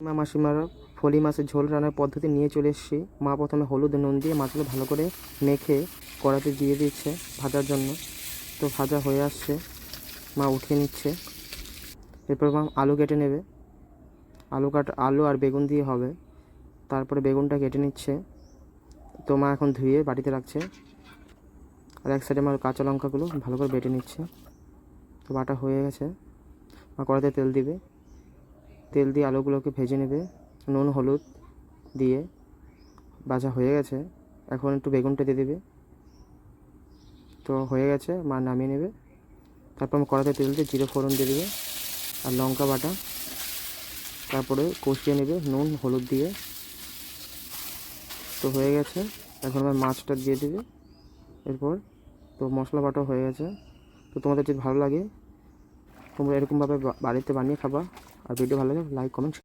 মা মাসিমারা ফলি মাছের ঝোল রান্নার পদ্ধতি নিয়ে চলে এসেছি। মা প্রথমে হলুদ নুন দিয়ে মাছগুলো ভালো করে মেখে কড়াতে দিয়ে দিচ্ছে ভাজার জন্য। তো ভাজা হয়ে আসছে। মা উঠিয়ে নিচ্ছে। এরপর মা আলু কেটে নেবে। আলু কাট, আলু আর বেগুন দিয়ে হবে। তারপরে বেগুনটা কেটে নিচ্ছে। তো মা এখন ধুয়ে বাটিতে রাখছে। আর এক সাইডে আমার কাঁচা লঙ্কাগুলো ভালো করে বেটে নিচ্ছে। তো বাটা হয়ে গেছে। মা কড়াতে তেল দিবে। তেল দিয়ে আলুগুলোকে ভেজে নেবে, নুন, হলুদ দিয়ে। ভাজা হয়ে গেছে। এখন একটু বেগুনটা দিয়ে দেবে। তো হয়ে গেছে, মা নামিয়ে নেবে। তারপর আমি কড়াতে তেল দিয়ে জিরে ফোড়ন দিয়ে দেবে আর লঙ্কা বাটা। তারপরে কষিয়ে নেবে নুন, হলুদ দিয়ে। তো হয়ে গেছে। এখন আমার মাছটা দিয়ে দেবে। এরপর তো মশলা বাটা হয়ে গেছে। তো তোমাদের যদি ভালো লাগে তোমরা এরকমভাবে বাড়িতে বানিয়ে খাবা। আর ভিডিও ভালো লাগে লাইক কমেন্ট